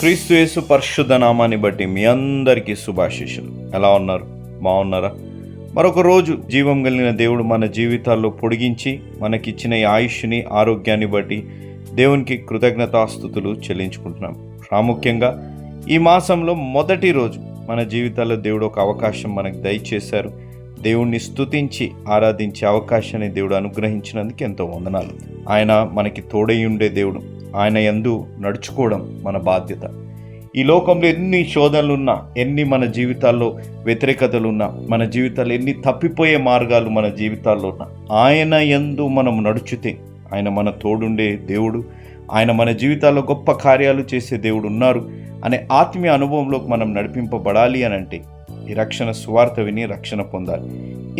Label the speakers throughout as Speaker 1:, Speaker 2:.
Speaker 1: క్రీస్తు యేసు పరిశుద్ధ నామాన్ని బట్టి మీ అందరికీ శుభాశీషులు ఎలా ఉన్నారు? బాగున్నారా? మరొక రోజు జీవం కలిగిన దేవుడు మన జీవితాల్లో పొడిగించి మనకిచ్చిన ఈ ఆయుష్ని ఆరోగ్యాన్ని బట్టి దేవునికి కృతజ్ఞతాస్థుతులు చెల్లించుకుంటున్నాం. ప్రాముఖ్యంగా ఈ మాసంలో మొదటి రోజు మన జీవితాల్లో దేవుడు ఒక అవకాశం మనకు దయచేశారు. దేవుణ్ణి స్తుతించి ఆరాధించే అవకాశాన్ని దేవుడు అనుగ్రహించినందుకు ఎంతో వందనాలు. ఆయన మనకి తోడై ఉండే దేవుడు. ఆయన యందు నడుచుకోవడం మన బాధ్యత. ఈ లోకంలో ఎన్ని శోధనలున్నా ఎన్ని మన జీవితాల్లో వ్యతిరేకతలున్నా మన జీవితాల్లో ఎన్ని తప్పిపోయే మార్గాలు మన జీవితాల్లో ఉన్నా ఆయన యందు మనం నడుచుతే ఆయన మన తోడుండే దేవుడు ఆయన మన జీవితాల్లో గొప్ప కార్యాలు చేసే దేవుడు ఉన్నారు అనే ఆత్మీయ అనుభవంలోకి మనం నడిపింపబడాలి అని అంటే ఈ రక్షణ సువార్త విని రక్షణ పొందాలి.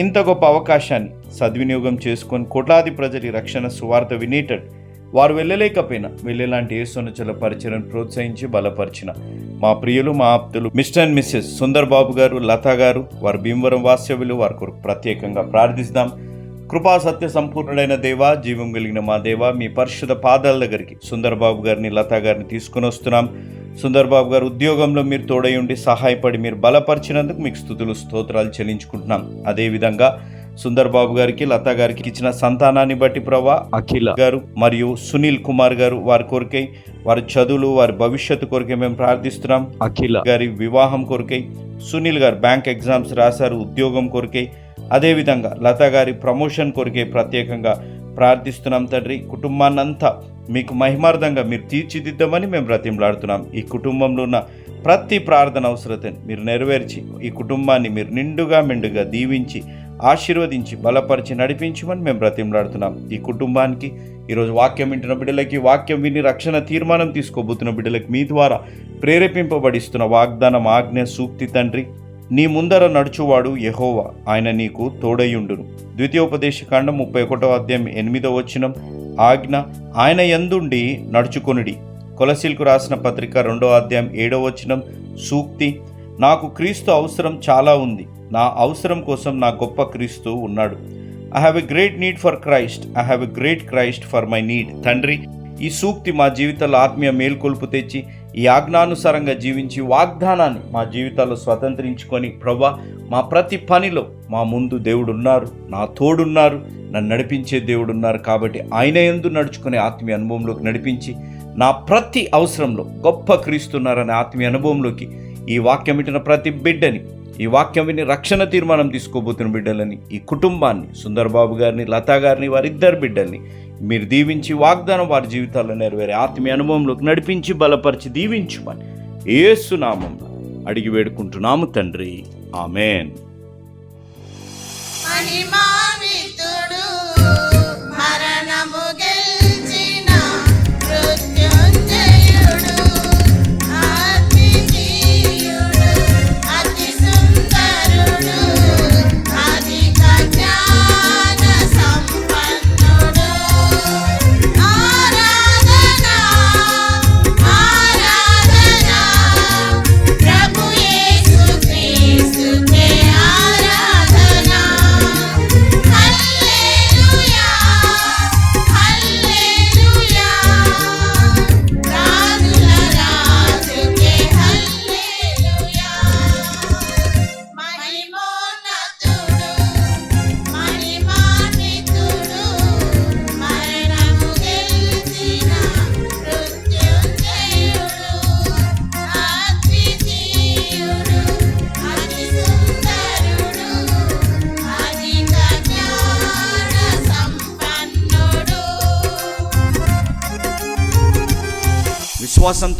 Speaker 1: ఇంత గొప్ప అవకాశాన్ని సద్వినియోగం చేసుకొని కోట్లాది ప్రజలు ఈ రక్షణ సువార్త వినేటట్టు వారు వెళ్ళలేకపోయినా. వెళ్ళేలాంటి యేసునచల పరిచయం ప్రోత్సహించి బలపరిచిన మా ప్రియులు మా ఆప్తులు Mr and Mrs Sundar Babu గారు లతా గారు వారు భీమవరం వాస్తవ్యులు వారి కొరకు ప్రత్యేకంగా ప్రార్థిస్తాం. కృపా సత్య సంపూర్ణుడైన దేవా జీవం కలిగిన మా దేవా మీ పరిశుద్ధ పాదాల దగ్గరికి సుందర్బాబు గారిని లతా గారిని తీసుకుని వస్తున్నాం. సుందర్బాబు గారు ఉద్యోగంలో మీరు తోడై ఉండి సహాయపడి మీరు బలపరిచినందుకు మీకు స్థుతులు స్తోత్రాలు చెల్లించుకుంటున్నాం. అదేవిధంగా సుందర్ బాబు గారికి లతా గారికి ఇచ్చిన సంతానాన్ని బట్టి ప్రభా
Speaker 2: అఖిల
Speaker 1: గారు మరియు సునీల్ కుమార్ గారు వారి కొరకై వారి చదువులు వారి భవిష్యత్తు కొరకై మేము ప్రార్థిస్తున్నాం.
Speaker 2: అఖిల
Speaker 1: గారి వివాహం కొరకై సునీల్ గారు బ్యాంక్ ఎగ్జామ్స్ రాశారు ఉద్యోగం కొరకై అదేవిధంగా లత గారి ప్రమోషన్ కొరకై ప్రత్యేకంగా ప్రార్థిస్తున్నాం తండ్రి. కుటుంబాన్నంతా మీకు మహిమార్థంగా మీరు తీర్చిదిద్దామని మేము బ్రతిమలాడుతున్నాం. ఈ కుటుంబంలో ఉన్న ప్రతి ప్రార్థన అవసరతని మీరు నెరవేర్చి ఈ కుటుంబాన్ని మీరు నిండుగా మెండుగా దీవించి ఆశీర్వదించి బలపరిచి నడిపించమని మేము బ్రతిమలాడుతున్నాం. ఈ కుటుంబానికి ఈరోజు వాక్యం వింటున్న బిడ్డలకి వాక్యం విని రక్షణ తీర్మానం తీసుకోబోతున్న బిడ్డలకి మీ ద్వారా ప్రేరేపింపబడిస్తున్న వాగ్దానం ఆజ్ఞ సూక్తి తండ్రి నీ ముందర నడుచువాడు యహోవా. ఆయన నీకు తోడయుండును ద్వితీయోపదేశ కాండం ముప్పై ఒకటో అధ్యాయం ఎనిమిదో వచనం ఆజ్ఞ ఆయన ఎందుండి నడుచుకొనుడి. కొలసిల్కు రాసిన పత్రిక రెండో అధ్యాయం ఏడో వచనం సూక్తి నాకు క్రీస్తు అవసరం చాలా ఉంది. నా అవసరం కోసం నా గొప్ప క్రీస్తు ఉన్నాడు. I have a great need for Christ I have a great Christ for my need తండ్రి ఈ సూక్తి మా జీవితాల్లో ఆత్మీయ మేల్కొల్పు తెచ్చి ఈ ఆజ్ఞానుసారంగా జీవించి వాగ్దానాన్ని మా జీవితాల్లో స్వతంత్రించుకొని ప్రభా మా ప్రతి పనిలో మా ముందు దేవుడు ఉన్నారు నా తోడున్నారు నన్ను నడిపించే దేవుడు ఉన్నారు కాబట్టి ఆయన ఎందు నడుచుకునే ఆత్మీయ అనుభవంలోకి నడిపించి నా ప్రతి అవసరంలో గొప్ప క్రీస్తున్నారనే ఆత్మీయ అనుభవంలోకి ఈ వాక్యం వింటున్న ప్రతి బిడ్డని ఈ వాక్యం విని రక్షణ తీర్మానం తీసుకోబోతున్న బిడ్డలని ఈ కుటుంబాన్ని సుందర్బాబు గారిని లతా గారిని వారిద్దరు బిడ్డల్ని మీరు దీవించి వాగ్దానం వారి జీవితాల్లో నెరవేరే ఆత్మీయ అనుభవంలోకి నడిపించి బలపరిచి దీవించుమని ఏసునామం అడిగి వేడుకుంటున్నాము తండ్రి. ఆమెన్.
Speaker 3: మహిమాన్వితుడు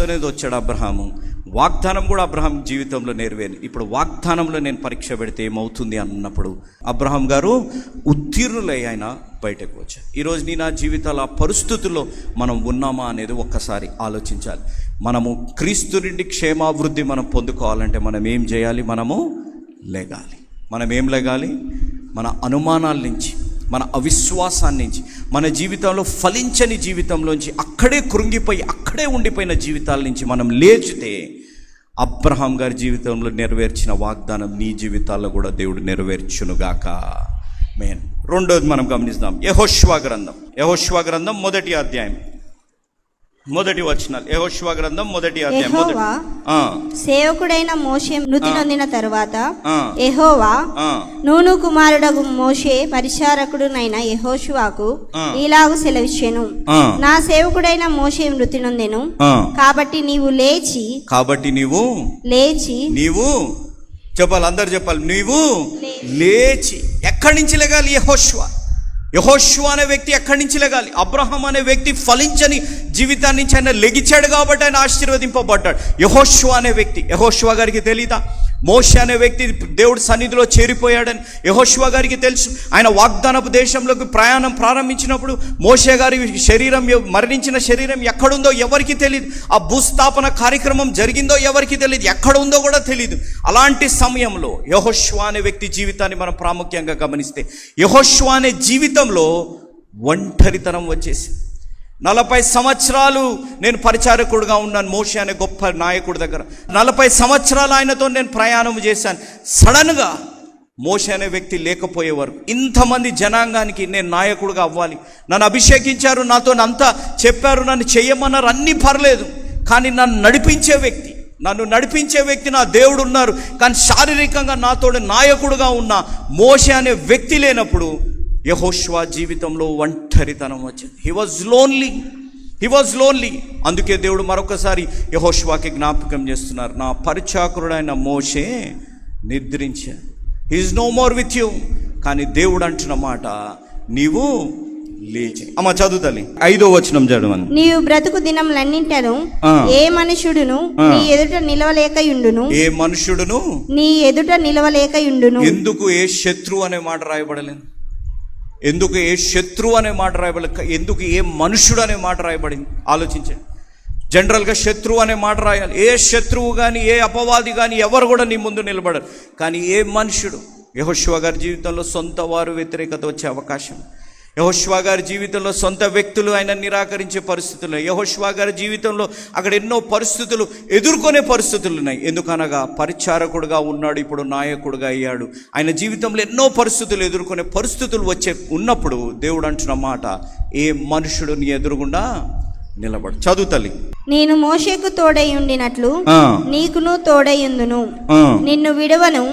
Speaker 4: అనేది వచ్చాడు అబ్రహాము. వాగ్దానం కూడా అబ్రహాం జీవితంలో నెరవేరు ఇప్పుడు వాగ్దానంలో నేను పరీక్ష పెడితే ఏమవుతుంది అన్నప్పుడు అబ్రహాం గారు ఉత్తీర్ణులై ఆయన బయటకు వచ్చారు. ఈరోజు నీ నా జీవితాల పరిస్థితుల్లో మనం ఉన్నామా అనేది ఒక్కసారి ఆలోచించాలి. మనము క్రీస్తు నుండి క్షేమాభివృద్ధి మనం పొందుకోవాలంటే మనం ఏం చేయాలి? మనము లేగాలి. మనం ఏం లేగాలి? మన అనుమానాల నుంచి మన అవిశ్వాసాన్నించి మన జీవితంలో ఫలించని జీవితంలోంచి అక్కడే కృంగిపోయి అక్కడే ఉండిపోయిన జీవితాల నుంచి మనం లేచితే అబ్రహాం గారి జీవితంలో నెరవేర్చిన వాగ్దానం నీ జీవితాల్లో కూడా దేవుడు నెరవేర్చునుగాక. మెయిన్ రెండోది మనం గమనిస్తాం. యహోష్వా గ్రంథం. యహోష్వా గ్రంథం మొదటి అధ్యాయం.
Speaker 1: మొదటి వచనాలు. యెహోషువ గ్రంథం మొదటి అధ్యాయం.
Speaker 5: సేవకుడైన మోషే మృతి నొందిన తరువాత. యెహోవా నూను కుమారుడగు మోషే పరిచారకుడునైన యెహోషువాకు. ఇలాగు సెలవిచ్చెను. నా సేవకుడైన మోషే మృతి నొందెను. కాబట్టి నీవు లేచి
Speaker 1: కాబట్టి నీవు
Speaker 5: లేచి
Speaker 1: నీవు చెప్పాలి అందరు చెప్పాలి. నీవు లేచి. ఎక్కడి నుంచి లెగాలి యహోష్వ? యహోష్వ అనే వ్యక్తి ఎక్కడి నుంచి లెగాలి? అబ్రహం అనే వ్యక్తి ఫలించని జీవితాన్ని నుంచి ఆయన లెగిచాడు కాబట్టి ఆయన ఆశీర్వదింపబడ్డాడు. యహోష్వ అనే వ్యక్తి యహోష్వ గారికి తెలీదా? మోష అనే వ్యక్తి దేవుడి సన్నిధిలో చేరిపోయాడని యహోశివ గారికి తెలుసు. ఆయన వాగ్దానపు దేశంలోకి ప్రయాణం ప్రారంభించినప్పుడు మోషే గారి శరీరం మరణించిన శరీరం ఎక్కడుందో ఎవరికి తెలియదు ఆ భూస్థాపన కార్యక్రమం జరిగిందో ఎవరికి తెలియదు ఎక్కడ ఉందో కూడా తెలియదు అలాంటి సమయంలో యహోష్వ అనే వ్యక్తి జీవితాన్ని మనం ప్రాముఖ్యంగా గమనిస్తే యహోష్వ అనే జీవితంలో ఒంటరితనం వచ్చేసింది. నలభై సంవత్సరాలు నేను పరిచారకుడుగా ఉన్నాను మోషి అనే గొప్ప నాయకుడి దగ్గర. నలభై సంవత్సరాలు ఆయనతో నేను ప్రయాణం చేశాను. సడన్గా మోషి అనే వ్యక్తి లేకపోయే వరకు ఇంతమంది జనాంగానికి నేను నాయకుడుగా అవ్వాలి. నన్ను అభిషేకించారు నాతో అంతా చెప్పారు నన్ను చెయ్యమన్నారు అన్నీ పర్లేదు. కానీ నన్ను నడిపించే వ్యక్తి నన్ను నడిపించే వ్యక్తి నా దేవుడు ఉన్నారు. కానీ శారీరకంగా నాతోడు నాయకుడుగా ఉన్న మోష అనే వ్యక్తి లేనప్పుడు యహోష్వా జీవితంలో ఒంటరితనం వచ్చింది. He was lonely he was lonely అందుకే దేవుడు మరొకసారి యహోష్వాకి జ్ఞాపకం చేస్తున్నారు. నా పరిచాకురుడైన మోషే నిద్రించాడు he is no more with you కానీ దేవుడు అంటున్న మాట నీవు లేచి. అమ్మ చదువుతలి ఐదో వచనం చదవని
Speaker 5: నీవు బ్రతుకు దినములన్నింటను. ఏ మనుషుడును. నీ ఎదుట నిలవలేకయుండును.
Speaker 1: ఏ మనుషుడును?
Speaker 5: నీ ఎదుట నిలవలేకయుండును.
Speaker 1: ఎందుకు ఏ శత్రువు అనే మాట రాయబడలేదు? ఎందుకు ఏ శత్రువు అనే మాట రాయబడి ఎందుకు ఏ మనుషుడు అనే మాట రాయబడింది? ఆలోచించండి. జనరల్గా శత్రువు అనే మాట రాయాలి. ఏ శత్రువు కానీ ఏ అపవాది కానీ ఎవరు కూడా నీ ముందు నిలబడరు. కానీ ఏ మనుషుడు యహోశివ గారి జీవితంలో సొంత వారు వ్యతిరేకత వచ్చే అవకాశం. యహోష్వా గారి జీవితంలో సొంత వ్యక్తులు ఆయన నిరాకరించే పరిస్థితులు యహోష్వా గారి జీవితంలో అక్కడ ఎన్నో పరిస్థితులు ఎదుర్కొనే పరిస్థితులు ఉన్నాయి. ఎందుకనగా పరిచారకుడుగా ఉన్నాడు ఇప్పుడు నాయకుడుగా అయ్యాడు. ఆయన జీవితంలో ఎన్నో పరిస్థితులు ఎదుర్కొనే పరిస్థితులు వచ్చే ఉన్నప్పుడు దేవుడు అంటున్న మాట ఏ మనుషుడు నీ ఎదురుగుండా నిలబడు. చదువు తల్లి.
Speaker 5: నేను మోషేకు తోడై ఉండినట్లు. నీకును తోడైయుందును. నిన్ను విడవను.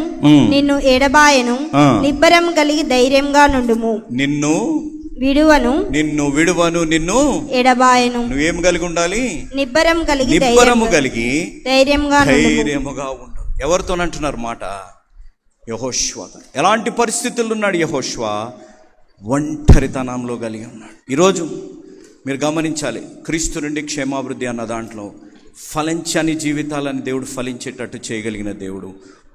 Speaker 5: నిన్ను ఎడబాయను. నిబ్బరం కలిగి ధైర్యంగా నుండుము.
Speaker 1: నిన్ను
Speaker 5: విడువను
Speaker 1: నిన్ను విడువను నిన్ను
Speaker 5: ఎడబాయను
Speaker 1: నువ్వేం కలిగి ఉండాలి?
Speaker 5: నిబ్బరం కలిగి
Speaker 1: నిబ్బరము కలిగి
Speaker 5: ధైర్యంగా
Speaker 1: ధైర్యముగా ఉండు. ఎవరితోనంటున్నారు మాట? యహోష్వ ఎలాంటి పరిస్థితుల్లో ఉన్నాడు యహోష్వ? ఒంటరితనంలో కలిగి ఉన్నాడు. ఈరోజు మీరు గమనించాలి క్రీస్తు నుండి క్షేమాభివృద్ధి అన్న దాంట్లో ఫలించని జీవితాలని దేవుడు ఫలించేటట్టు చేయగలిగిన దేవుడు.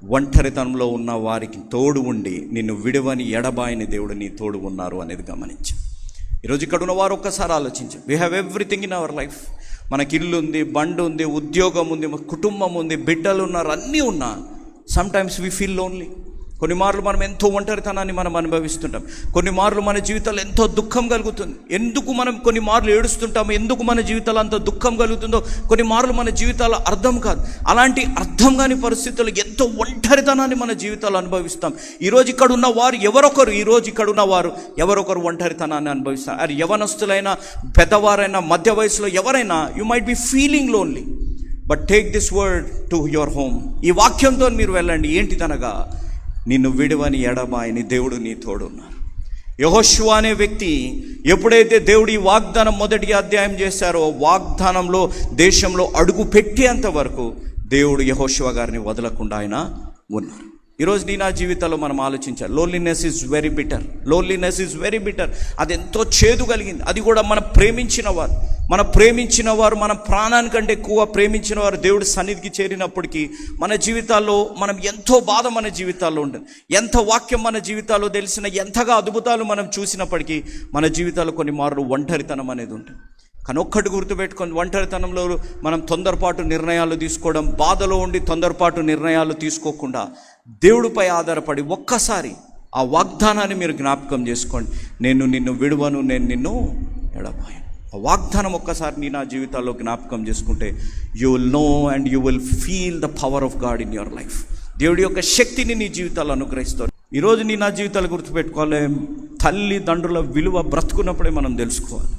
Speaker 1: ఒంటరితనంలో ఉన్న వారికి తోడు ఉండి నిన్ను విడవని ఎడబాయని దేవుడు నీ తోడు ఉన్నారు అనేది గమనించు. ఈరోజు ఇక్కడ ఉన్న వారు ఒక్కసారి ఆలోచించు. We have everything in our life మనకి ఇల్లు ఉంది బండి ఉంది ఉద్యోగం ఉంది మన కుటుంబం ఉంది బిడ్డలు ఉన్నారు అన్నీ ఉన్నా. సమ్టైమ్స్ వీ ఫీల్ లోన్లీ కొన్ని మార్లు మనం ఎంతో ఒంటరితనాన్ని మనం అనుభవిస్తుంటాం. కొన్ని మార్లు మన జీవితాల్లో ఎంతో దుఃఖం కలుగుతుంది. ఎందుకు మనం కొన్ని మార్లు ఏడుస్తుంటాం ఎందుకు మన జీవితాలు అంత దుఃఖం కలుగుతుందో కొన్ని మార్లు మన జీవితాలు అర్థం కాదు. అలాంటి అర్థం కాని పరిస్థితులు ఎంతో ఒంటరితనాన్ని మన జీవితాలు అనుభవిస్తాం. ఈరోజు ఇక్కడ ఉన్న వారు ఎవరొకరు? ఈరోజు ఇక్కడ ఉన్న వారు ఎవరొకరు ఒంటరితనాన్ని అనుభవిస్తారు? అది యవనస్తులైనా పెద్దవారైనా మధ్య వయసులో ఎవరైనా you might be feeling lonely but take this word to your home ఈ వాక్యంతో మీరు వెళ్ళండి. ఏంటిదనగా నిన్ను విడవని ఎడబాయని దేవుడు నీ తోడున్నారు యహోశివ అనే వ్యక్తి ఎప్పుడైతే దేవుడు ఈ వాగ్దానం మొదటి అధ్యాయం చేశారో వాగ్దానంలో దేశంలో అడుగు పెట్టేంత వరకు దేవుడు యహోశివ గారిని వదలకుండా ఆయన ఉన్నారు. ఈరోజు నీ నా జీవితంలో మనం ఆలోచించాలి. Loneliness is very bitter loneliness is very bitter అది ఎంతో చేదు కలిగింది. అది కూడా మనం ప్రేమించిన వారు. మన ప్రేమించిన వారు మన ప్రాణానికంటే ఎక్కువ ప్రేమించిన వారు దేవుడి సన్నిధికి చేరినప్పటికీ మన జీవితాల్లో మనం ఎంతో బాధ మన జీవితాల్లో ఉంటుంది. ఎంత వాక్యం మన జీవితాల్లో తెలిసిన ఎంతగా అద్భుతాలు మనం చూసినప్పటికీ మన జీవితాల్లో కొన్ని మార్లు ఒంటరితనం అనేది ఉంటుంది. కానీ ఒక్కటి గుర్తుపెట్టుకొని ఒంటరితనంలో మనం తొందరపాటు నిర్ణయాలు తీసుకోవడం బాధలో ఉండి తొందరపాటు నిర్ణయాలు తీసుకోకుండా దేవుడిపై ఆధారపడి ఒక్కసారి ఆ వాగ్దానాన్ని మీరు జ్ఞాపకం చేసుకోండి. నేను నిన్ను విడువను నేను నిన్ను ఎడబాయను. ఆ వాగ్దానం ఒక్కసారి నీ నా జీవితాల్లో జ్ఞాపకం చేసుకుంటే you will know and you will feel the power of God in your life దేవుడి యొక్క శక్తిని నీ జీవితాల్లో అనుగ్రహిస్తాను ఈరోజు నీ నా జీవితాలు గుర్తుపెట్టుకోవాలి. తల్లి తండ్రుల విలువ బ్రతుకున్నప్పుడే మనం తెలుసుకోవాలి.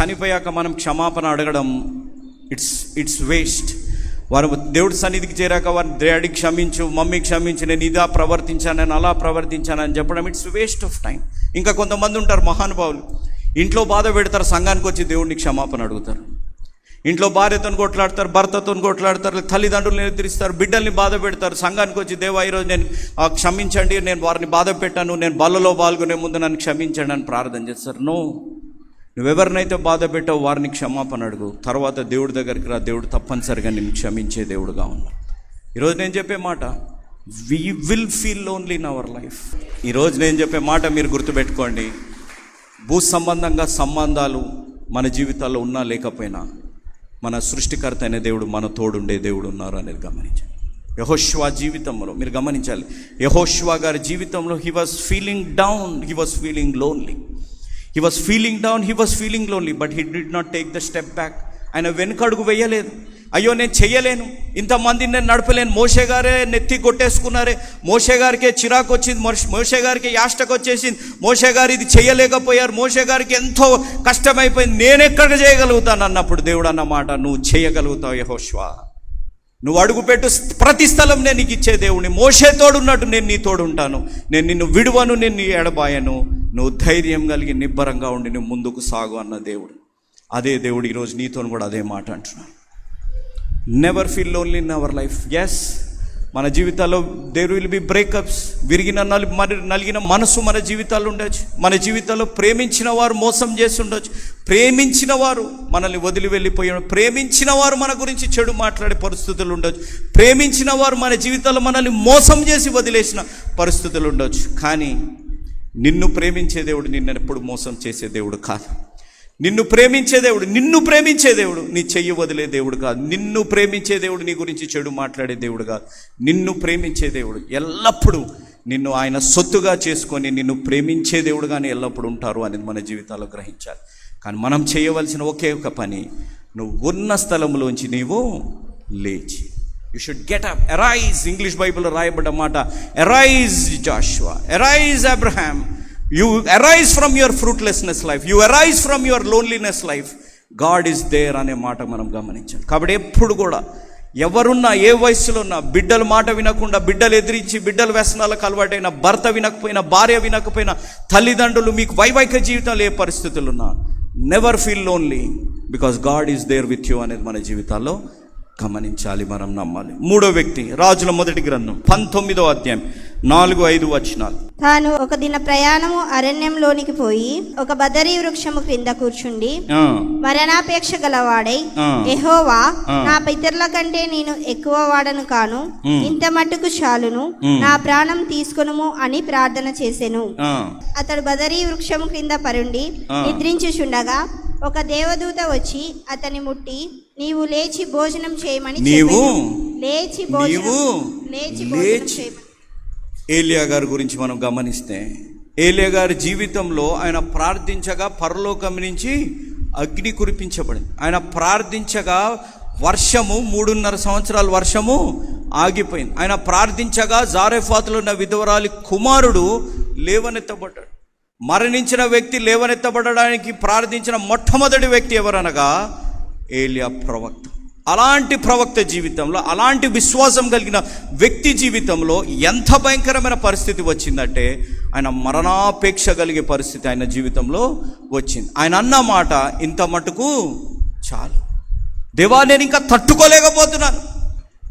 Speaker 1: చనిపోయాక మనం క్షమాపణ అడగడం ఇట్స్ ఇట్స్ వేస్ట్ వారు దేవుడి సన్నిధికి చేరాక వారి డాడీ క్షమించు మమ్మీ క్షమించు నేను ఇదా ప్రవర్తించాను నేను అలా ప్రవర్తించాను అని చెప్పడం ఇట్స్ వేస్ట్ ఆఫ్ టైం ఇంకా కొంతమంది ఉంటారు మహానుభావులు. ఇంట్లో బాధ పెడతారు సంఘానికి వచ్చి దేవుడిని క్షమాపణ అడుగుతారు. ఇంట్లో భార్యతో కొట్లాడతారు భర్తతో కొట్లాడతారు తల్లిదండ్రులను నిద్రిస్తారు బిడ్డల్ని బాధ పెడతారు సంఘానికి వచ్చి దేవా ఈరోజు నేను క్షమించండి నేను వారిని బాధ పెట్టాను నేను బలలో పాల్గొనే ముందు నన్ను క్షమించండి అని ప్రార్థన చేస్తారు. నో నువ్వెవరినైతే బాధ పెట్టావు వారిని క్షమాపణ అడుగు. తర్వాత దేవుడి దగ్గరికి రా దేవుడు తప్పనిసరిగా నేను క్షమించే దేవుడుగా ఉన్నాడు. ఈరోజు నేను చెప్పే మాట we will feel lonely in our life ఈరోజు నేను చెప్పే మాట మీరు గుర్తుపెట్టుకోండి. భూ సంబంధంగా సంబంధాలు మన జీవితాల్లో ఉన్నా లేకపోయినా మన సృష్టికర్త అయిన దేవుడు మన తోడుండే దేవుడు ఉన్నారు అనేది గమనించండి. యహోష్వా జీవితంలో మీరు గమనించాలి. యహోష్వా గారి జీవితంలో he was feeling down he was feeling lonely he was feeling down he was feeling lonely but he did not take the step back ఆయన వెనుకడుగు వేయలేదు. అయ్యో నేను చేయలేను ఇంతమందిని నేను నడపలేను. మోషే గారే నెత్తి కొట్టేసుకున్నారే. మోషే గారికే చిరాకు వచ్చింది. మోషే గారికి యాష్టకు వచ్చేసింది. మోషే గారు ఇది చేయలేకపోయారు. మోషే గారికి ఎంతో కష్టమైపోయింది. నేను ఎక్కడ చేయగలుగుతాను అన్నప్పుడు దేవుడు అన్నమాట నువ్వు చేయగలుగుతావు యహోష్వా. నువ్వు అడుగుపెట్టు ప్రతి స్థలం నేను నీకు ఇచ్చే దేవుని మోసే తోడున్నట్టు నేను నీ తోడుంటాను. నేను నిన్ను విడువను నేను నీ ఎడబాయను. నువ్వు ధైర్యం కలిగి నిబ్బరంగా ఉండి నువ్వు ముందుకు సాగు అన్న దేవుడు. అదే దేవుడు ఈరోజు నీతో కూడా అదే మాట అంటున్నాను never feel lonely in our life yes మన జీవితాల్లో దేర్ విల్ బి బ్రేకప్స్ విరిగిన నలి మరి నలిగిన మనసు మన జీవితాలు ఉండొచ్చు. మన జీవితాల్లో ప్రేమించిన వారు మోసం చేసి ఉండొచ్చు. ప్రేమించిన వారు మనల్ని వదిలి వెళ్ళిపోయి ప్రేమించిన వారు మన గురించి చెడు మాట్లాడే పరిస్థితులు ఉండొచ్చు. ప్రేమించిన వారు మన జీవితాల్లో మనల్ని మోసం చేసి వదిలేసిన పరిస్థితులు ఉండొచ్చు. కానీ నిన్ను ప్రేమించే దేవుడు నిన్ను ఎప్పుడు మోసం చేసే దేవుడు కాదు. నిన్ను ప్రేమించే దేవుడు నిన్ను ప్రేమించే దేవుడు నీ చెయ్యి వదిలే దేవుడు కాదు. నిన్ను ప్రేమించే దేవుడు నీ గురించి చెడు మాట్లాడే దేవుడు కాదు. నిన్ను ప్రేమించే దేవుడు ఎల్లప్పుడూ నిన్ను ఆయన సొత్తుగా చేసుకొని నిన్ను ప్రేమించే దేవుడుగానే ఎల్లప్పుడూ ఉంటారు అనేది మన జీవితాల్లో గ్రహించాలి. కానీ మనం చేయవలసిన ఒకే ఒక పని నువ్వు ఉన్న స్థలంలోంచి నీవు లేచి you should get up arise English బైబిల్లో రాయబడ్డ మాట. Arise Joshua arise Abraham you arise from your fruitlessness life you arise from your loneliness life God is there అనే మాట మనం గమనించాలి. కాబట్టి ఎప్పుడు కూడా ఎవరున్నా ఏ వయసులో ఉన్నా బిడ్డల మాట వినకుండా బిడ్డలు ఎదిరించి బిడ్డల వ్యసనాలకు అలవాటైన భర్త వినకపోయినా భార్య వినకపోయినా తల్లిదండ్రులు మీకు వైవాహిక జీవితాలు ఏ పరిస్థితులు ఉన్నా never feel lonely because God is there with you అనేది మన జీవితాల్లో గమనించాలి మనం నమ్మాలి మూడో వ్యక్తి రాజుల మొదటి గ్రంథం పంతొమ్మిదో అధ్యాయం నాలుగు ఐదు వచనాలు
Speaker 5: తాను ఒక దిన ప్రయాణము అరణ్యంలోనికి పోయి ఒక బదరీ వృక్షము క్రింద కూర్చుండి మరణాపేక్ష గలవాడై. ఎహోవా. నా పితరుల కంటే నేను ఎక్కువ వాడను కాను. ఇంత మట్టుకు చాలును. నా ప్రాణం తీసుకొనుము అని ప్రార్థన చేసెను అతడు బదరీ వృక్షము క్రింద పరుండి. నిద్రించుచుండగా ఒక దేవదూత వచ్చి అతని ముట్టి నీవు లేచి భోజనం చేయమని
Speaker 1: నీవు.
Speaker 5: లేచి
Speaker 1: నీవు
Speaker 5: లేచి
Speaker 1: ఏలియా గారి గురించి మనం గమనిస్తే ఏలియా గారి జీవితంలో ఆయన ప్రార్థించగా పరలోకం నుంచి అగ్ని కురిపించబడింది. ఆయన ప్రార్థించగా వర్షము మూడున్నర సంవత్సరాల వర్షము ఆగిపోయింది. ఆయన ప్రార్థించగా జారెఫాతులో ఉన్న విధవరాలి కుమారుడు లేవనెత్తబడ్డాడు. మరణించిన వ్యక్తి లేవనెత్తబడడానికి ప్రార్థించిన మొట్టమొదటి వ్యక్తి ఎవరనగా ఏలియా ప్రవక్త. అలాంటి ప్రవక్త జీవితంలో అలాంటి విశ్వాసం కలిగిన వ్యక్తి జీవితంలో ఎంత భయంకరమైన పరిస్థితి వచ్చిందంటే ఆయన మరణాపేక్ష కలిగే పరిస్థితి ఆయన జీవితంలో వచ్చింది. ఆయన అన్న మాట ఇంత మటుకు చాలు. దేవా నేను ఇంకా తట్టుకోలేకపోతున్నాను.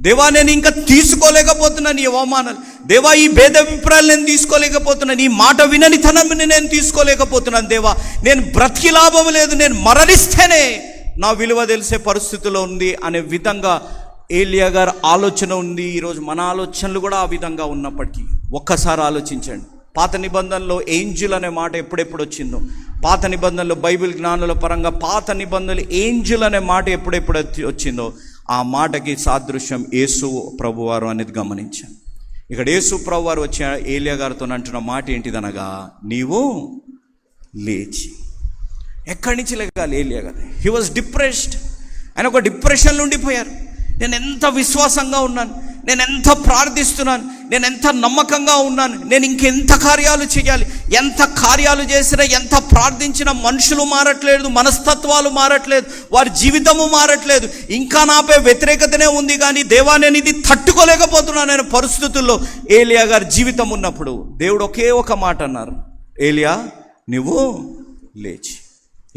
Speaker 1: దేవా నేను ఇంకా తీసుకోలేకపోతున్నాను ఈ అవమానాలు. దేవా ఈ భేద అభిప్రాయాలు నేను తీసుకోలేకపోతున్నాను. ఈ మాట వినని తనని నేను తీసుకోలేకపోతున్నాను. దేవా నేను బ్రతికి లాభం లేదు. నేను మరణిస్తేనే నా విలువ తెలిసే పరిస్థితిలో ఉంది అనే విధంగా ఏలియా గారు ఆలోచన ఉంది. ఈరోజు మన ఆలోచనలు కూడా ఆ విధంగా ఉన్నప్పటికీ ఒక్కసారి ఆలోచించండి. పాత నిబంధనలో ఏంజిల్ అనే మాట ఎప్పుడెప్పుడు వచ్చిందో? పాత నిబంధనలో బైబిల్ జ్ఞానుల పరంగా పాత నిబంధనలు ఏంజిల్ అనే మాట ఎప్పుడెప్పుడు వచ్చిందో? ఆ మాటకి సాదృశ్యం యేసు ప్రభువారు అనేది గమనించాను ఇక్కడ యేసు ప్రభువారు వచ్చి ఏలియా గారితో అంటున్న మాట ఏంటిదనగా నీవు లేచి ఎక్కడి నుంచి లేగాలి? ఏలియా గారు హీ వాజ్ డిప్రెస్డ్ ఆయన ఒక డిప్రెషన్లో ఉండిపోయారు. నేను ఎంత విశ్వాసంగా ఉన్నాను? నేను ఎంత ప్రార్థిస్తున్నాను? నేను ఎంత నమ్మకంగా ఉన్నాను? నేను ఇంకెంత కార్యాలు చేయాలి? ఎంత కార్యాలు చేసినా ఎంత ప్రార్థించినా మనుషులు మారట్లేదు మనస్తత్వాలు మారట్లేదు వారి జీవితము మారట్లేదు. ఇంకా నాపై వ్యతిరేకతనే ఉంది కానీ దేవా నేను ఇది తట్టుకోలేకపోతున్నాను నేను పరిస్థితుల్లో. ఏలియా గారి జీవితం ఉన్నప్పుడు దేవుడు ఒకే ఒక మాట అన్నారు. ఏలియా నువ్వు లేచి.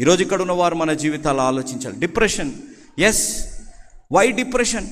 Speaker 1: ఈరోజు ఇక్కడ ఉన్నవారు మన జీవితాలు ఆలోచించాలి. డిప్రెషన్ ఎస్ వై డిప్రెషన్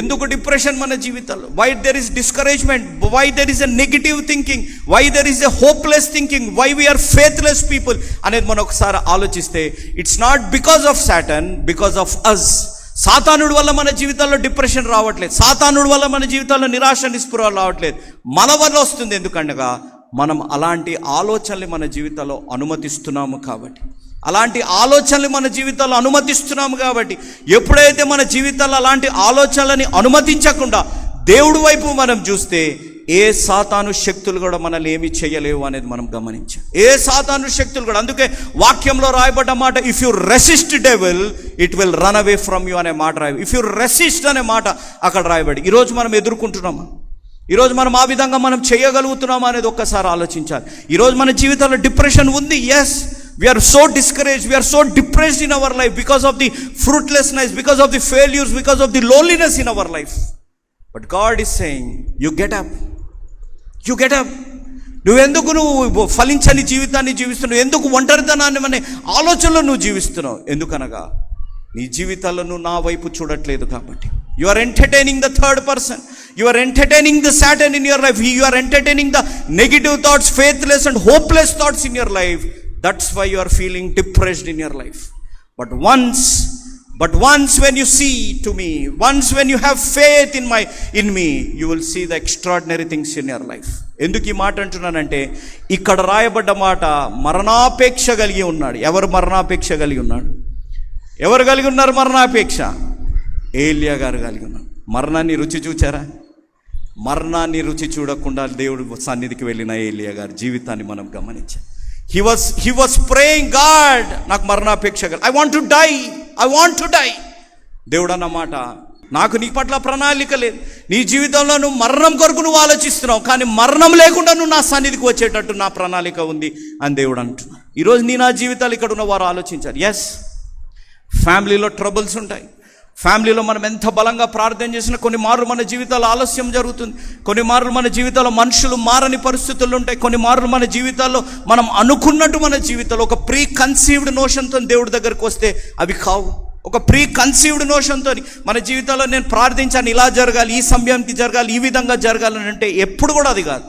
Speaker 1: ఎందుకు డిప్రెషన్ మన జీవితాల్లో why there is discouragement why there is a negative thinking why there is a hopeless thinking why we are faithless people అనేది మనం ఒకసారి ఆలోచిస్తే it's not because of Satan because of us సాతానుడి వల్ల మన జీవితాల్లో డిప్రెషన్ రావట్లేదు. సాతానుడి వల్ల మన జీవితాల్లో నిరాశ నిస్పృహ రావట్లేదు. మన వల్ల వస్తుంది ఎందుకనగా మనం అలాంటి ఆలోచనల్ని మన జీవితంలో అనుమతిస్తున్నాము కాబట్టి. అలాంటి ఆలోచనలు మన జీవితాల్లో అనుమతిస్తున్నాము కాబట్టి ఎప్పుడైతే మన జీవితాల్లో అలాంటి ఆలోచనలని అనుమతించకుండా దేవుడి వైపు మనం చూస్తే ఏ సాతాను శక్తులు కూడా మనల్ని ఏమి చేయలేవు అనేది మనం గమనించాం. ఏ సాతాను శక్తులు కూడా అందుకే వాక్యంలో రాయబడ్డ మాట if you resist devil it will run away from you అనే మాట రాయ ఇఫ్ యు రెసిస్ట్ అనే మాట అక్కడ రాయబడి ఈరోజు మనం ఎదుర్కొంటున్నాము? ఈరోజు మనం ఆ విధంగా మనం చేయగలుగుతున్నామా అనేది ఒక్కసారి ఆలోచించాలి. ఈరోజు మన జీవితంలో డిప్రెషన్ ఉంది yes we are so discourage we are so depressed in our life because of the fruitlessness because of the failures because of the loneliness in our life but God is saying you get up you get up నువ్వెందుకు నువ్వు ఫలించని జీవితాన్ని జీవిస్తున్నావు? ఎందుకు ఒంటరితనాన్ని అనే ఆలోచనలో నువ్వు జీవిస్తున్నావు? ఎందుకనగా నీ జీవితాల్లో నువ్వు నా వైపు చూడట్లేదు కాబట్టి. You are entertaining the third person you are entertaining the Satan in your life you are entertaining the negative thoughts faithless and hopeless thoughts in your life that's why you are feeling depressed in your life but once but once when you see to me once when you have faith in my in me you will see the extraordinary things in your life ఎందుకు ఈ మాట అంటున్నానంటే ఇక్కడ రాయబడ్డ మాట మరణాపేక్ష కలిగి ఉన్నాడు. ఎవరు మరణాపేక్ష కలిగి ఉన్నాడు? ఎవరు కలిగి ఉన్నారు మరణాపేక్ష? ఏలియా గారు కలిగి ఉన్నారు. మరణాన్ని రుచి చూచారా? మరణాన్ని రుచి చూడకుండా దేవుడు సన్నిధికి వెళ్ళిన ఏలియా గారి జీవితాన్ని మనం గమనించాం. He was he was praying God నాకు మరణాపేక్ష I want to die I want to die దేవుడు అన్నమాట నాకు నీ పట్ల ప్రణాళిక లేదు. నీ జీవితంలో నువ్వు మరణం కొరకు నువ్వు ఆలోచిస్తున్నావు కానీ మరణం లేకుండా నువ్వు నా సన్నిధికి వచ్చేటట్టు నా ప్రణాళిక ఉంది అని దేవుడు అంటున్నాడు. ఈరోజు నీ నా జీవితాలు ఇక్కడ ఉన్న వారు ఆలోచించారు ఎస్ ఫ్యామిలీలో ట్రబుల్స్ ఉంటాయి. ఫ్యామిలీలో మనం ఎంత బలంగా ప్రార్థన చేసినా కొన్ని మార్లు మన జీవితాలు ఆలస్యం జరుగుతుంది. కొన్ని మార్లు మన జీవితాల్లో మనుషులు మారని పరిస్థితులు ఉంటాయి. కొన్ని మార్లు మన జీవితాల్లో మనం అనుకున్నట్టు మన జీవితాలు ఒక ప్రీ కన్సీవ్డ్ నోషన్తో దేవుడి దగ్గరికి వస్తే అవి కావు. ఒక ప్రీ కన్సీవ్డ్ నోషన్తో మన జీవితంలో నేను ప్రార్థించాను ఇలా జరగాలి ఈ సమయానికి జరగాలి ఈ విధంగా జరగాలని అంటే ఎప్పుడు కూడా అది కాదు.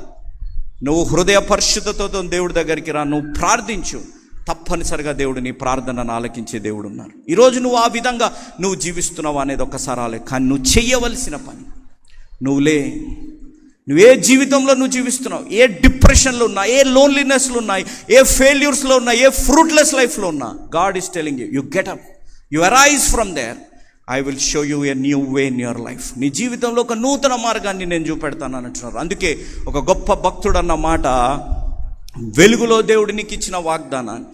Speaker 1: నువ్వు హృదయ పరిశుద్ధతతో దేవుడి దగ్గరికి రా నువ్వు ప్రార్థించు. తప్పనిసరిగా దేవుడు నీ ప్రార్థనను ఆలకించే దేవుడు ఉన్నారు ఈరోజు నువ్వు ఆ విధంగా నువ్వు జీవిస్తున్నావు అనేది ఒక్కసారి ఆలే. కానీ నువ్వు చేయవలసిన పని నువ్వులే నువ్వు ఏ జీవితంలో నువ్వు జీవిస్తున్నావు? ఏ డిప్రెషన్లో ఉన్నా ఏ లోన్లీనెస్లో ఉన్నాయి ఏ ఫెయిల్యూర్స్లో ఉన్నా ఏ ఫ్రూట్లెస్ లైఫ్లో ఉన్నా God is telling you you get up. You arise from there. I will show you a new way in your life. నీ జీవితంలో ఒక నూతన మార్గాన్ని నేను చూపెడతాను అంటున్నారు. అందుకే ఒక గొప్ప భక్తుడు అన్న మాట వెలుగులో దేవుడు నీకు ఇచ్చిన వాగ్దానాన్ని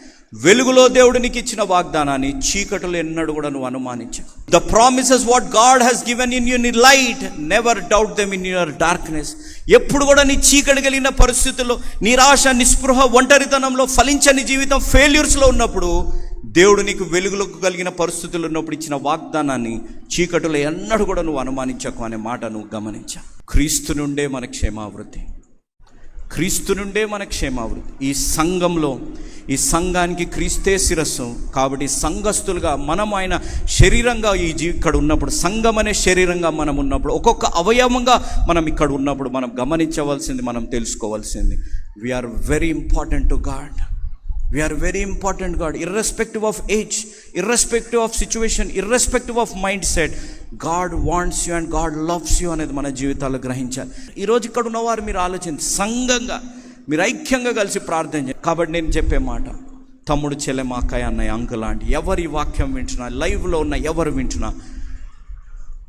Speaker 1: వెలుగులో దేవుడు నీకు ఇచ్చిన వాగ్దానాన్ని చీకటిలో ఎన్నడూ కూడా నువ్వు అనుమానించకు. The promises what God has given in you light never doubt them in your darkness ఎప్పుడు కూడా నీ చీకటి కలిగిన పరిస్థితుల్లో నిరాశ నిస్పృహ ఒంటరితనంలో ఫలించని జీవితం ఫెయిల్యూర్స్లో ఉన్నప్పుడు దేవుడు నీకు వెలుగులకు కలిగిన పరిస్థితులు ఉన్నప్పుడు ఇచ్చిన వాగ్దానాన్ని చీకటిలో ఎన్నడూ కూడా నువ్వు అనుమానించకు అనే మాట నువ్వు గమనించా. క్రీస్తు నుండే మన క్షేమాభివృద్ధి. క్రీస్తు నుండే మన క్షేమాభివృద్ధి ఈ సంఘంలో ఈ సంఘానికి క్రీస్తే శిరస్సు. కాబట్టి సంఘస్థులుగా మనం ఆయన శరీరంగా ఈ జీ ఇక్కడ ఉన్నప్పుడు సంఘం అనే శరీరంగా మనం ఉన్నప్పుడు ఒక్కొక్క అవయవంగా మనం ఇక్కడ ఉన్నప్పుడు మనం గమనించవలసింది మనం తెలుసుకోవాల్సింది. We are very important to God we are very important God irrespective of age irrespective of situation irrespective of mind set God wants you and God loves you అనేది మన జీవితాల్లో గ్రహించాలి. ఈరోజు ఇక్కడ ఉన్నవారు మీరు ఆలోచించి సంఘంగా మీరు ఐక్యంగా కలిసి ప్రార్థన చేయండి కాబట్టి నేను చెప్పే మాట తమ్ముడు చెల్లెమ అక్కయ్య అన్నయ్య అంకుల్ లాంటి ఎవరి వాక్యం వింటున్నా లైవ్లో ఉన్న ఎవరు వింటున్నా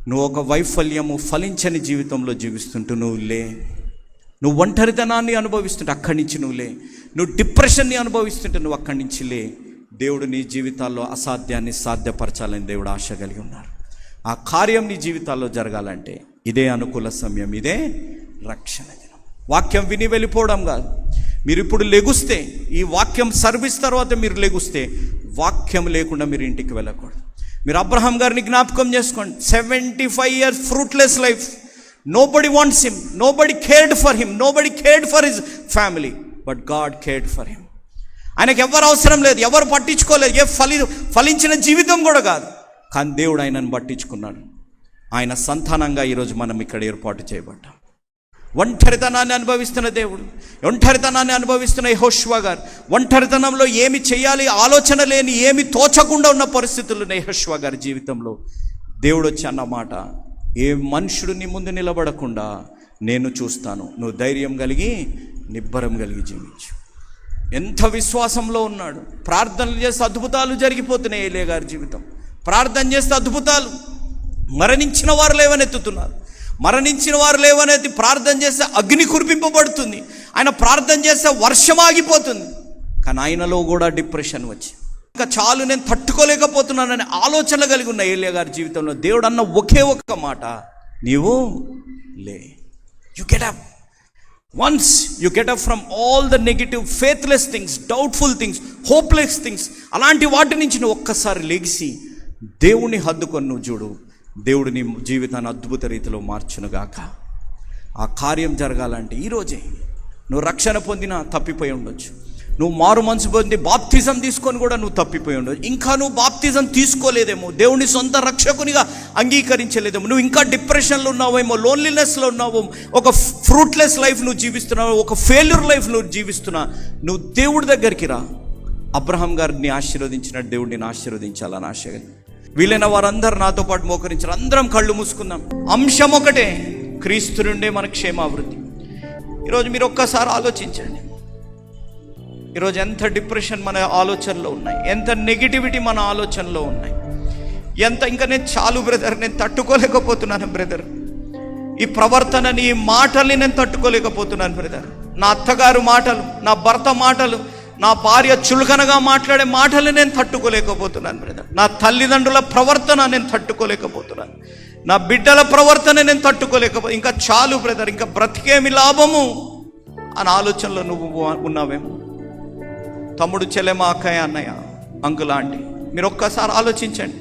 Speaker 1: నువ్వు ఒక వైఫల్యము ఫలించని జీవితంలో జీవిస్తుంటూ నువ్వు లే. నువ్వు ఒంటరితనాన్ని అనుభవిస్తుంటే అక్కడి నుంచి నువ్వు లే. నువ్వు డిప్రెషన్ని అనుభవిస్తుంటే నువ్వు అక్కడి నుంచి లే. దేవుడు నీ జీవితాల్లో అసాధ్యాన్ని సాధ్యపరచాలని దేవుడు ఆశ కలిగి ఉన్నారు. ఆ కార్యం నీ జీవితాల్లో జరగాలంటే ఇదే అనుకూల సమయం ఇదే రక్షణ దినం. వాక్యం విని వెళ్ళిపోవడం కాదు. మీరు ఇప్పుడు లెగుస్తే ఈ వాక్యం సర్వీస్ తర్వాత మీరు లెగుస్తే వాక్యం లేకుండా మీరు ఇంటికి వెళ్ళకూడదు. మీరు అబ్రహాం గారిని జ్ఞాపకం చేసుకోండి. Seventy five years fruitless life. Nobody wants him nobody cared for him nobody cared for his family but God cared for him ఆయనకు ఎవరు అవసరం లేదు. ఎవరు పట్టించుకోలేదు. ఏ ఫలి ఫలించిన జీవితం కూడా కాదు. కానీ దేవుడు ఆయనను పట్టించుకున్నాడు. ఆయన సంతానంగా ఈరోజు మనం ఇక్కడ ఏర్పాటు చేయబడ్డాం. ఒంటరితనాన్ని అనుభవిస్తున్న దేవుడు ఒంటరితనాన్ని అనుభవిస్తున్న యహోష్వా గారు ఒంటరితనంలో ఏమి చేయాలి ఆలోచన లేని ఏమి తోచకుండా ఉన్న పరిస్థితులు యహోష్వా గారి జీవితంలో. దేవుడు వచ్చి అన్నమాట ఏ మనుషుడు నీ ముందు నిలబడకుండా నేను చూస్తాను. నువ్వు ధైర్యం కలిగి నిబ్బరం కలిగి జీవించు. ఎంత విశ్వాసంలో ఉన్నాడు. ప్రార్థనలు చేసి అద్భుతాలు జరిగిపోతున్నాయి ఏలే గారి జీవితం. ప్రార్థన చేస్తే అద్భుతాలు. మరణించిన వారు లేవనెత్తుతున్నారు. మరణించిన వారు లేవనెత్తి ప్రార్థన చేస్తే అగ్ని కురిపింపబడుతుంది. ఆయన ప్రార్థన చేస్తే వర్షం ఆగిపోతుంది. కానీ ఆయనలో కూడా డిప్రెషన్ వచ్చి. ఇంకా చాలు నేను తట్టుకోలేకపోతున్నానని ఆలోచన కలిగి ఉన్న ఏలియా గారి జీవితంలో దేవుడు అన్న ఒకే ఒక్క మాట. నీవు లే. You get up once you get up from all the negative faithless things doubtful things hopeless things అలాంటి వాటి నుంచి నువ్వు ఒక్కసారి లెగిసి దేవుణ్ణి హద్దుకొని నువ్వు చూడు. దేవుడు నీ జీవితాన్ని అద్భుత రీతిలో మార్చునుగాక. ఆ కార్యం జరగాలంటే ఈరోజే నువ్వు రక్షణ పొందిన తప్పిపోయి ఉండొచ్చు. నువ్వు మారు మనసు పొంది బాప్తిజం తీసుకొని కూడా నువ్వు తప్పిపోయి ఉండవు ఇంకా నువ్వు బాప్తిజం తీసుకోలేదేమో. దేవుని సొంత రక్షకునిగా అంగీకరించలేదేమో. నువ్వు ఇంకా డిప్రెషన్లో ఉన్నావేమో లోన్లీనెస్లో ఉన్నావో ఒక ఫ్రూట్లెస్ లైఫ్ నువ్వు జీవిస్తున్నావు ఒక ఫెయిల్యూర్ లైఫ్ నువ్వు జీవిస్తున్నా. నువ్వు దేవుడి దగ్గరికి రా. అబ్రహాం గారిని ఆశీర్వదించిన దేవుడిని ఆశీర్వదించాలని ఆశ వీలైన వారందరూ నాతో పాటు మోకరించారు. అందరం కళ్ళు మూసుకుందాం. అంశం ఒకటే క్రీస్తు నుండే మన క్షేమావృద్ధి ఈరోజు మీరు ఒక్కసారి ఆలోచించండి. ఈరోజు ఎంత డిప్రెషన్ మన ఆలోచనలో ఉన్నాయి? ఎంత నెగిటివిటీ మన ఆలోచనలో ఉన్నాయి? ఎంత ఇంకా నేను చాలు బ్రదర్ నేను తట్టుకోలేకపోతున్నాను బ్రదర్. ఈ ప్రవర్తనని ఈ మాటల్ని నేను తట్టుకోలేకపోతున్నాను బ్రదర్. నా అత్తగారు మాటలు నా భర్త మాటలు నా భార్య చులకనగా మాట్లాడే మాటలు నేను తట్టుకోలేకపోతున్నాను బ్రదర్ నా తల్లిదండ్రుల ప్రవర్తన నేను తట్టుకోలేకపోతున్నాను. నా బిడ్డల ప్రవర్తన నేను తట్టుకోలేకపో ఇంకా చాలు బ్రదర్ ఇంకా బ్రతికేమి లాభము? అని ఆలోచనలో నువ్వు ఉన్నావేమో. తమ్ముడు చెల్లెమ అక్కయ్య అన్నయ్య అంకులాంటి ఆంటీ మీరు ఒక్కసారి ఆలోచించండి.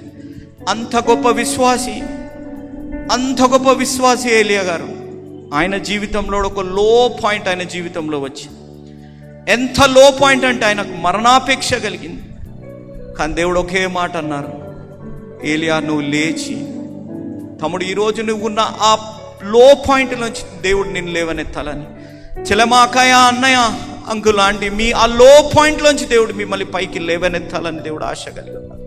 Speaker 1: అంత గొప్ప విశ్వాసి అంత గొప్ప విశ్వాసి ఏలియా గారు. ఆయన జీవితంలో ఒక లో పాయింట్ ఆయన జీవితంలో వచ్చింది. ఎంత లో పాయింట్ అంటే ఆయనకు మరణాపేక్ష కలిగింది. కానీ దేవుడు ఒకే మాట అన్నారు ఏలియా నువ్వు లేచి తమ్ముడు ఈరోజు నువ్వు ఉన్న ఆ లో పాయింట్ నుంచి దేవుడు నిన్ను లేవనెత్తాలని చిలమాకాయ అన్నయ్య అంకుల్ ఆంటీ మీ ఆ లో పాయింట్లోంచి దేవుడు మిమ్మల్ని పైకి లేవనెత్తాలని దేవుడు ఆశ కలిగి ఉన్నారు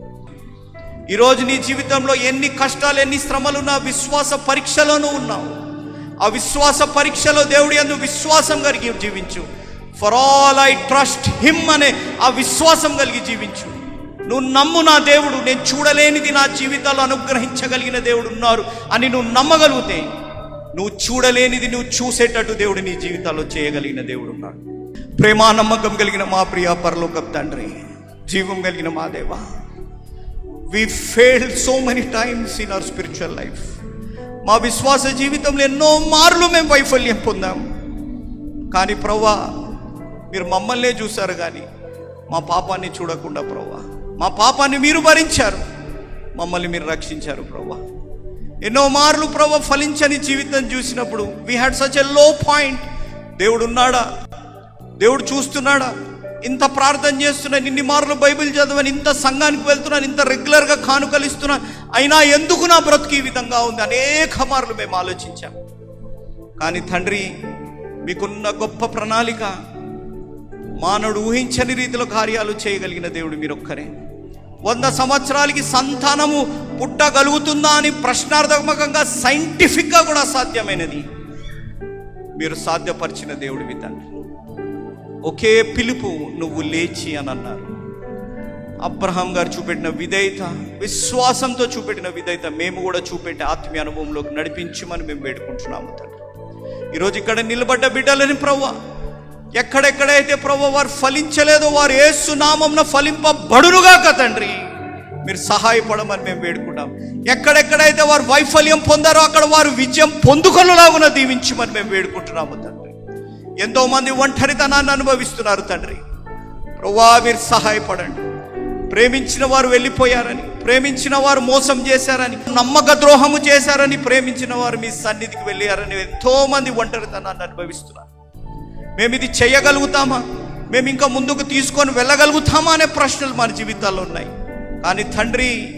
Speaker 1: ఈరోజు నీ జీవితంలో ఎన్ని కష్టాలు ఎన్ని శ్రమలున్నా విశ్వాస పరీక్షలోనూ ఉన్నావు. ఆ విశ్వాస పరీక్షలో దేవుడి అందు విశ్వాసం కలిగి జీవించు. For all I trust him అనే ఆ విశ్వాసం కలిగి జీవించు. నువ్వు నమ్ము నా దేవుడు నేను చూడలేనిది నా జీవితాలు అనుగ్రహించగలిగిన దేవుడు ఉన్నారు అని నువ్వు నమ్మగలిగితే నువ్వు చూడలేనిది నువ్వు చూసేటట్టు దేవుడు నీ జీవితాల్లో చేయగలిగిన దేవుడు ఉన్నాడు. ప్రేమ నమ్మకం కలిగిన మా ప్రియ పరలోక తండ్రి జీవం కలిగిన మా దేవా we fail so many times in our spiritual life మా విశ్వాస జీవితంలో ఎన్నో మార్లు మేము వైఫల్యం పొందాం. కానీ ప్రవ్వా మీరు మమ్మల్నే చూశారు కానీ మా పాపాన్ని చూడకుండా ప్రవ్వా. మా పాపాన్ని మీరు భరించారు. మమ్మల్ని మీరు రక్షించారు ప్రవ్వా. ఎన్నో మార్లు ప్రభు ఫలించని జీవితం చూసినప్పుడు వీ హ్యాడ్ సచ్ ఎ లో పాయింట్ దేవుడు ఉన్నాడా? దేవుడు చూస్తున్నాడా? ఇంత ప్రార్థన చేస్తున్నాను ఇన్ని మార్లు బైబిల్ చదవని ఇంత సంఘానికి వెళ్తున్నాను ఇంత రెగ్యులర్గా కానుకలు ఇస్తున్నాను అయినా ఎందుకు నా బ్రతుకు ఈ విధంగా ఉంది? అనేక మార్లు మేము ఆలోచించాం. కానీ తండ్రి మీకున్న గొప్ప ప్రణాళిక మానవుడు ఊహించని రీతిలో కార్యాలు చేయగలిగిన దేవుడు మీరొక్కరే. వంద సంవత్సరాలకి సంతానము పుట్టగలుగుతుందా అని ప్రశ్నార్థకమకంగా సైంటిఫిక్గా కూడా సాధ్యమైనది. మీరు సాధ్యపరిచిన దేవుడివి తండ్రి. ఒకే పిలుపు నువ్వు లేచి అని అన్నారు. అబ్రహాం గారు చూపెట్టిన విధేయత విశ్వాసంతో చూపెట్టిన విధేయత మేము కూడా చూపెట్టే ఆత్మీయ అనుభవంలోకి నడిపించమని మేము వేడుకుంటున్నాము తండ్రి. ఈరోజు ఇక్కడ నిలబడ్డ బిడ్డలని ప్రవ్వ ఎక్కడెక్కడైతే ప్రభు వారు ఫలించలేదో వారు ఏసు నామంన ఫలింపబడునుగాక తండ్రి. మీరు సహాయపడమని మేము వేడుకుంటాం. ఎక్కడెక్కడైతే వారు వైఫల్యం పొందారో అక్కడ వారు విజయం పొందుకొనలాగున దీవించమని మేము వేడుకుంటున్నాము తండ్రి. ఎంతోమంది ఒంటరితనాన్ని అనుభవిస్తున్నారు తండ్రి. ప్రభా మీరు సహాయపడండి. ప్రేమించిన వారు వెళ్ళిపోయారని ప్రేమించిన వారు మోసం చేశారని నమ్మక ద్రోహము చేశారని ప్రేమించిన వారు మీ సన్నిధికి వెళ్ళారని ఎంతోమంది ఒంటరితనాన్ని అనుభవిస్తున్నారు. మేము ఇది చేయగలుగుతామా? మేము ఇంకా ముందుకు తీసుకొని వెళ్ళగలుగుతామా అనే ప్రశ్నలు మన జీవితాల్లో ఉన్నాయి. కానీ తండ్రి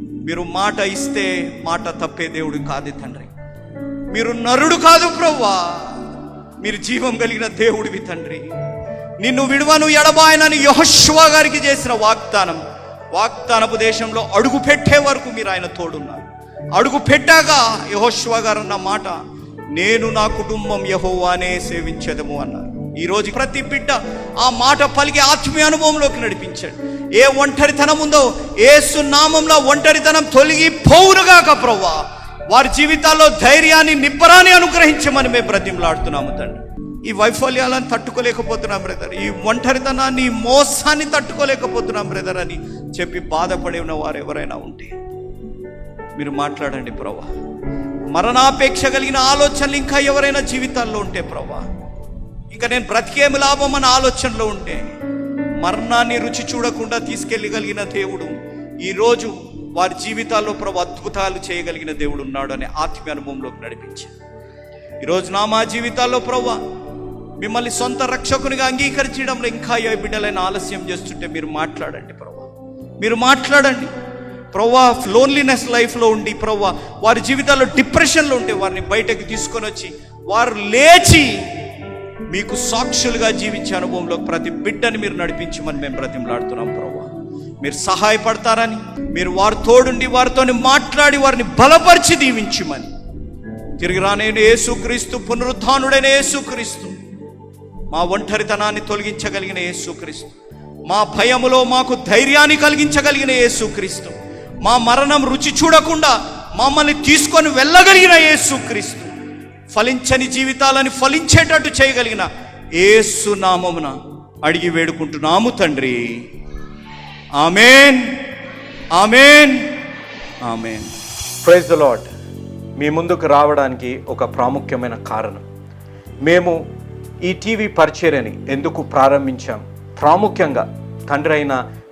Speaker 1: మీరు మాట ఇస్తే మాట తప్పే దేవుడు కాదు తండ్రి. మీరు నరుడు కాదు ప్రవ్వా. మీరు జీవం కలిగిన దేవుడివి తండ్రి. నిన్ను విడువను ఎడబాయనని యహోష్వా గారికి చేసిన వాగ్దానం. వాగ్దానపు దేశంలో అడుగు పెట్టే వరకు మీరు ఆయన తోడున్నారు. అడుగు పెట్టాక యహోష్వా గారు అన్న మాట నేను నా కుటుంబం యహోవానే సేవించదము అన్నారు ఈరోజు ప్రతి బిడ్డ ఆ మాట పలికి ఆత్మీయ అనుభవంలోకి నడిపించాడు. ఏ ఒంటరితనం ఉందో ఏ సున్నామంలో ఒంటరితనం తొలగి పౌరుగాక ప్రవ్వా. వారి జీవితాల్లో ధైర్యాన్ని నిబ్బరాన్ని అనుగ్రహించమని మేము బ్రతిమలాడుతున్నాము తండ్రి. ఈ వైఫల్యాలను తట్టుకోలేకపోతున్నాం బ్రదర్. ఈ ఒంటరితనాన్ని మోసాన్ని తట్టుకోలేకపోతున్నాం బ్రదర్ అని చెప్పి బాధపడి ఉన్న వారు ఎవరైనా ఉంటే మీరు మాట్లాడండి ప్రభా మరణాపేక్ష కలిగిన ఆలోచనలు ఇంకా ఎవరైనా జీవితాల్లో ఉంటే ప్రభా ఇంకా నేను బ్రతికేమి లాభం అన్న ఆలోచనలో ఉంటే మరణాన్ని రుచి చూడకుండా తీసుకెళ్ళగలిగిన దేవుడు ఈరోజు వారి జీవితాల్లో ప్రభు అద్భుతాలు చేయగలిగిన దేవుడు ఉన్నాడు అనే ఆత్మీయ అనుభవంలోకి నడిపించారు ఈరోజు నా మా జీవితాల్లో ప్రభు మిమ్మల్ని సొంత రక్షకునిగా అంగీకరించడంలో ఇంకా ఏ బిడ్డలైన ఆలస్యం చేస్తుంటే మీరు మాట్లాడండి ప్రభు మీరు మాట్లాడండి. ప్రవ్వా లోన్లీనెస్ లైఫ్లో ఉండి ప్రవ్వా వారి జీవితాల్లో డిప్రెషన్లో ఉంటే వారిని బయటకు తీసుకొని వచ్చి వారు లేచి మీకు సాక్షులుగా జీవించే అనుభవంలో ప్రతి బిడ్డని మీరు నడిపించమని మేము బ్రతిమలాడుతున్నాం ప్రభా మీరు సహాయపడతారని మీరు వారు తోడుండి వారితో మాట్లాడి వారిని బలపరిచి దీవించమని. తిరిగి రానేను యేసుక్రీస్తు పునరుద్ధానుడైన యేసుక్రీస్తు. మా ఒంటరితనాన్ని తొలగించగలిగిన యేసుక్రీస్తు. మా భయములో మాకు ధైర్యాన్ని కలిగించగలిగిన యేసుక్రీస్తు. మా మరణం రుచి చూడకుండా మమ్మల్ని తీసుకొని వెళ్ళగలిగిన యేసుక్రీస్తు ఫలించని జీవితాలని ఫలించేటట్టు చేయగలిగిన యేసు నామమున అడిగి వేడుకుంటున్నాము తండ్రి. Amen. Amen. Amen.
Speaker 6: Praise the Lord మీ ముందుకు రావడానికి ఒక ప్రాముఖ్యమైన కారణం. మేము ఈ టీవీ పరిచర్యని ఎందుకు ప్రారంభించాం? ప్రాముఖ్యంగా తండ్రి అయిన